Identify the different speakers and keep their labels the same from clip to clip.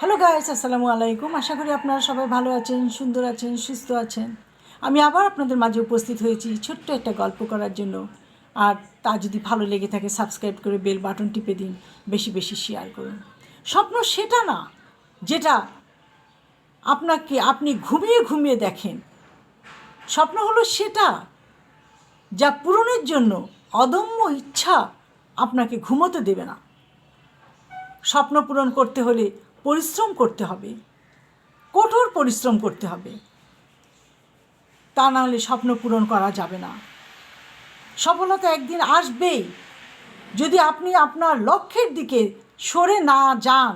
Speaker 1: Hello guys আসসালামু আলাইকুম আশা করি আপনারা সবাই ভালো আছেন, সুন্দর আছেন, সুস্থ আছেন। আমি আবার আপনাদের মাঝে উপস্থিত হয়েছি ছোট্ট একটা গল্প করার জন্য। আর তা যদি ভালো লেগে থাকে সাবস্ক্রাইব করে বেল বাটন টিপে দিন, বেশি বেশি শেয়ার করুন। স্বপ্ন সেটা না, যেটা আপনাকে, আপনি ঘুমিয়ে ঘুমিয়ে দেখেন। স্বপ্ন হলো সেটা যা পূরণের জন্য অদম্য ইচ্ছা আপনাকে ঘুমোতে দেবে না। স্বপ্ন পূরণ করতে হলে পরিশ্রম করতে হবে। কঠোর পরিশ্রম করতে হবে। তা না হলে স্বপ্ন পূরণ করা যাবে না। সফলতা একদিন আসবেই। যদি আপনি আপনার লক্ষ্যের দিকে সরে না যান,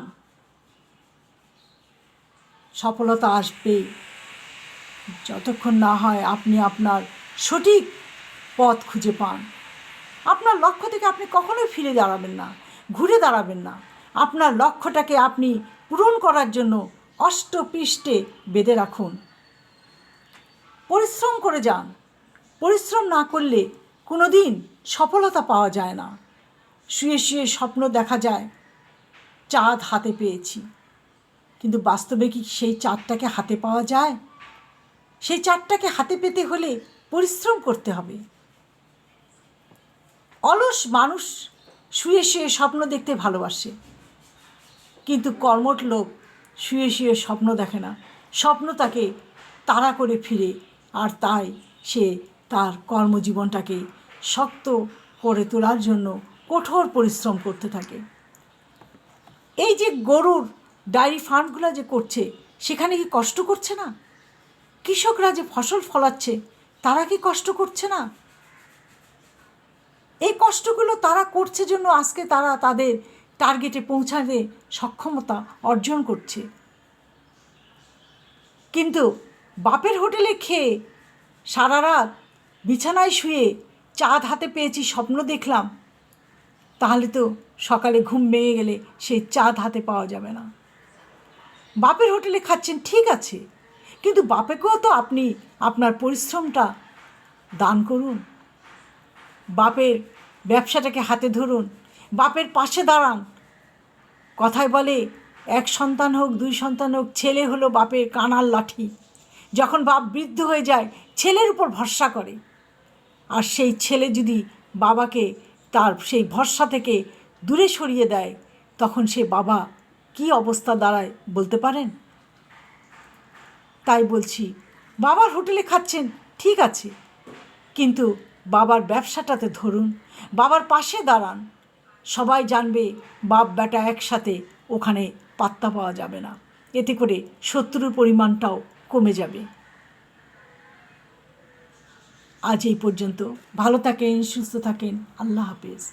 Speaker 1: সফলতা আসবেই। যতক্ষণ না হয় আপনি আপনার সঠিক পথ খুঁজে পান। আপনার লক্ষ্য থেকে আপনি কখনোই ফিরে দাঁড়াবেন না, ঘুরে দাঁড়াবেন না। আপনার লক্ষ্যটাকে আপনি পূরণ করার জন্য অষ্টপৃষ্ঠে বেঁধে রাখুন। পরিশ্রম করে যান। পরিশ্রম না করলে কোনো দিন সফলতা পাওয়া যায় না। শুয়ে শুয়ে স্বপ্ন দেখা যায়, চাঁদ হাতে পেয়েছি। কিন্তু বাস্তবে কি সেই চাঁদটাকে হাতে পাওয়া যায়? সেই চাঁদটাকে হাতে পেতে হলে পরিশ্রম করতে হবে। অলস মানুষ শুয়ে শুয়ে স্বপ্ন দেখতে ভালোবাসে। কিন্তু কর্মট লোক শুয়ে শুয়ে স্বপ্ন দেখে না। স্বপ্ন তাকে তাড়া করে ফিরে, আর তাই সে তার কর্মজীবনটাকে শক্ত করে তোলার জন্য কঠোর পরিশ্রম করতে থাকে। এই যে গরুর ডায়েরি ফার্মগুলো যে করছে, সেখানে কি কষ্ট করছে না? কৃষকরা যে ফসল ফলাচ্ছে, তারা কি কষ্ট করছে না? এই কষ্টগুলো তারা করছে জন্য আজকে তারা তাদের টার্গেটে পৌঁছাতে সক্ষমতা অর্জন করছে। কিন্তু বাপের হোটেলে খেয়ে সারা রাত বিছানায় শুয়ে চাঁদ হাতে পেয়েছি স্বপ্ন দেখলাম, তাহলে তো সকালে ঘুম ভেঙে গেলে সেই চাঁদ হাতে পাওয়া যাবে না। বাপের হোটেলে খাচ্ছেন ঠিক আছে, কিন্তু বাপেকেও তো আপনি আপনার পরিশ্রমটা দান করুন। বাপের ব্যবসাটাকে হাতে ধরুন বাপের পাশে দাঁড়ান। কথায় বলে, এক সন্তান হোক, দুই সন্তান হোক, ছেলে হলো বাপের কানার লাঠি। যখন বাপ বৃদ্ধ হয়ে যায়, ছেলের উপর ভরসা করে। আর সেই ছেলে যদি বাবাকে তার সেই ভরসা থেকে দূরে সরিয়ে দেয়, তখন সে বাবা কি অবস্থা দাঁড়ায় বলতে পারেন? তাই বলছি, বাবার হোটেলে খাচ্ছেন, ঠিক আছে। কিন্তু বাবার ব্যবসাটাতে ধরুন, বাবার পাশে দাঁড়ান। সবাই জানবে বাপ বেটা একসাথে ওখানে পাত্তা পাওয়া যাবে না। এতে করে শত্রুর পরিমাণটাও কমে যাবে। আজ এই পর্যন্ত। ভালো থাকেন, সুস্থ থাকেন। আল্লাহ হাফেজ।